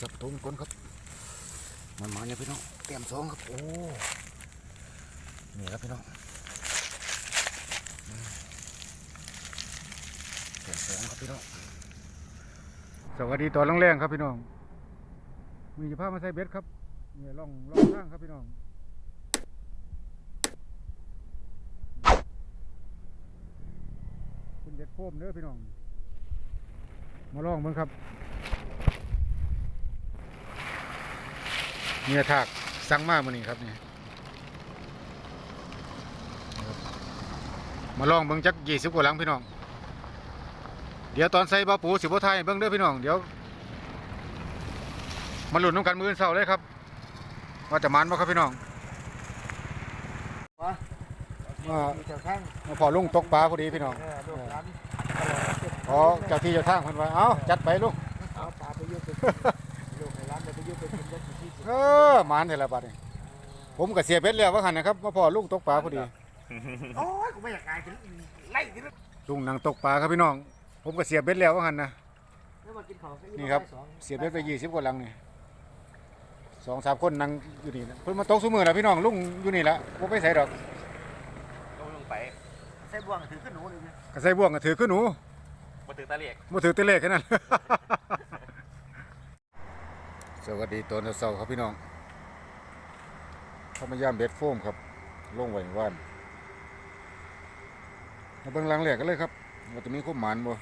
สับตุ้มก้นครับ มันมาเนี่ยพี่น้องเตรียมสองครับ โอ้นี่ครับพี่น้องเตรียมสองครับพี่น้องสวัสดีตอนแรงๆครับพี่น้อง มีจะพามาใส่เบ็ดครับเนี่ยล่องล่องทางครับพี่น้องเป็นเบ็ดโฟมเด้อพี่น้อง มาลองเบิ่งครับ เนี่ยถากสั่งมามื่อนี้ครับนี่ครับมาลองเบิ่งจักยี่สิบกว่าหลังพี่น้อง เดี๋ยวตอนใส่บาปูสิบวไทยเบิ่งเด้อพี่น้อง เดี๋ยวมาหลุนน้ำกันมืออนเสาร์เลยครับ ว่าจะมันบ่ครับพี่น้องวะว่าอยู่แถวข้างมาพอลุงตกปลาพอดีพี่น้องเออลูกหลานอ๋อเจ้าที่เจ้าทางเพิ่นว่าเอ้าจัดไปลูกเอาปลาไปยุบไหมานแต่ละบัดนี่ผมก็เสียเบ็ดแล้วว่าหันนะครับมาพอลุงตกปลาพอดีโอ้ยกูไม่อยากกายถึงไล่ถึงลุงนั่งตกปลาครับพี่น้อง ผมก็เสียเบ็ดแล้วว่าหันนะแล้วมากินของนี่ครับเสียเบ็ดไปยี่สิบกว่าลังนี่สองสามคนนั่งอยู่นี่นะเพิ่นมาตกสมือแล้วพี่น้องลุงอยู่นี่ละผมไปใส่ดอกลงลงไปใส่บ่วงถือขึ้นหนูเลยก็ใส่บ่วงก็ถือขึ้นหนูมาถือตาเหล็กมาถือเตเลขแค่นั้นสวัสดีตอนเช้าๆครับพี่น้อง ธรรมยามเบ็ดโฟมครับลงไว้ว่านมาเบิ้งลังแหลกกันเลยครับว่าจะมีข้อหมานบ่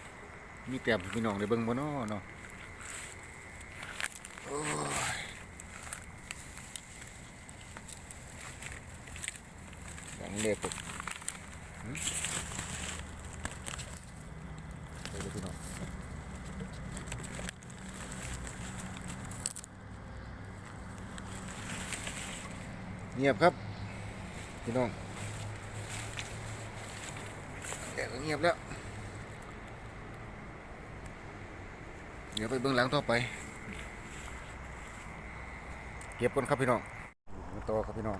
มีแต้มพี่น้องได้เบิ้งบ่เนาะเนาะอยหลังแหลกปุ๊บหึไปเลยพี่น้อง เงียบครับ พี่น้องแดดก็เงียบแล้ว เดี๋ยวไปเบื้องหลังต่อไป เก็บก่อนครับพี่น้องมาต่อครับพี่น้อง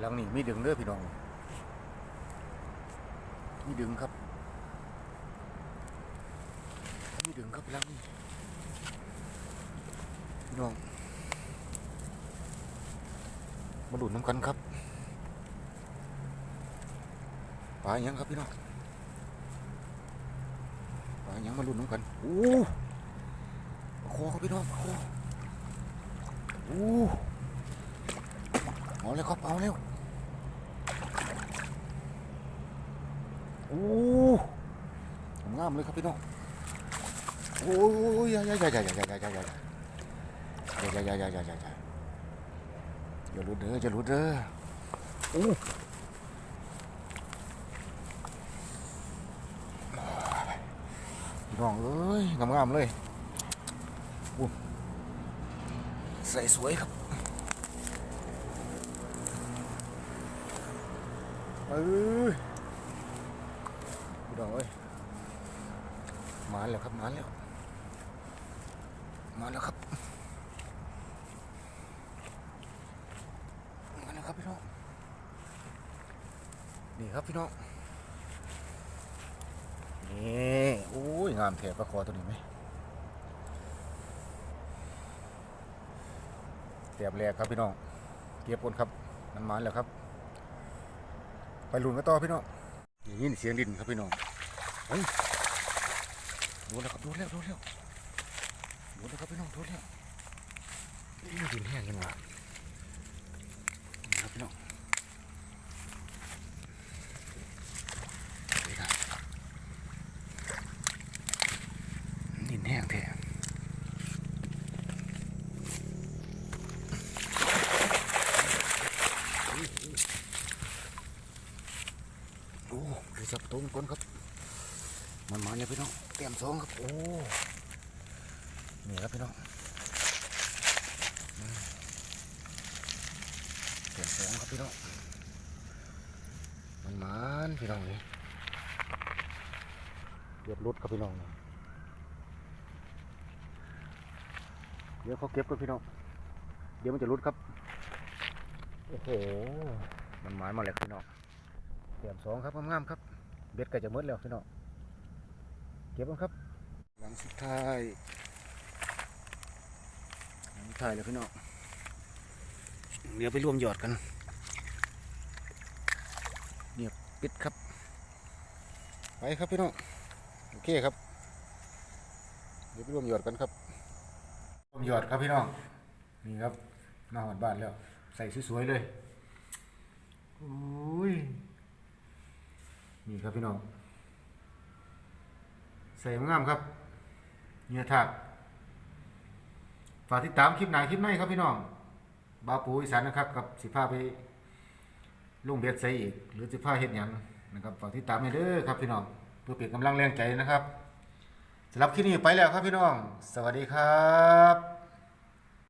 หลังนี้มีดึงเด้อพี่น้องมีดึงครับมีดึงครับหลังนี้พี่น้อง มาดูดน้ำกันครับปลาอยังครับพี่น้องปลายังมาลุ้นน้ำกันโอ้ปลาคอครับพี่น้องคอโอ้เอาเลยครับเอาเร็วโอ้งามเลยครับพี่น้องโอ้ยอย่าอย่าอย่าอย่าอย่าอย่าอย่าอย่าอย่าอย่าอย่าอย่า อย่าอย่าอย่าอย่าลุดเด้ออย่าลุดเด้อโอ้น้องเอ้ยงามๆเลยโอ้ใส่สวยครับเอ้ยพี่น้องเอ้ยมาแล้วครับมาแล้ว มาแล้วครับมาแล้วครับ พี่น้อง นี่ครับพี่น้อง นี่โอ้ยงามแถบปลาคอตัวนี้ไหมแถบแรกครับพี่น้อง เก็บคนครับมันมาแล้วครับ ไปลุนกันต่อพี่น้องได้ยินเสียงดินครับพี่น้องเฮ้ยดนแล้วครับดนแล้วดนแล้วดนแล้วครับพี่น้องดนแล้วนี่ดินแห้งกันว่ะ ครับพี่น้องนี่ครับดินแห้งแท้โอ้คือสับตุ้มก้นครับ มันมาเนี่ยพี่น้องเตรียมสองครับ โอ้นี่ครับพี่น้องอืม สียมสองครับพี่น้องมันมันพี่น้องเลยเก็บรถครับพี่น้องนี่เดี๋ยวเขาเก็บกันพี่น้องเดี๋ยวมันจะรุดครับโอ้โหมันหมายมาแล้วพี่น้องเตรียมสองครับงามๆครับ เบ็ดก็จะหมดแล้วพี่น้องเก็บมันครับ หลังสุดท้ายหลังสุดท้ายแล้วพี่น้อง เดี๋ยวไปรวมยอดกันเนียบปิดครับ ไปครับพี่น้องโอเคครับ เดี๋ยวไปรวมยอดกันครับรวมยอดครับพี่น้องนี่ครับมาหอดบ้านแล้ว ใส่สวยๆเลยอุ้ยนี่ครับพี่น้องใส่งามครับเนื้อถากฝากติดตามคลิปหนาคลิปในครับพี่น้อง บาปูอีสานนะครับกับสิพาไปลุงเบ็ดใส่อีก หรือสิพาเฮ็ดหยังนะครับฝากติดตามให้เด้อครับพี่น้องเพื่อเปลี่ยนกำลังแรงใจนะครับสำหรับคลิปนี้ไปแล้วครับพี่น้อง สวัสดีครับ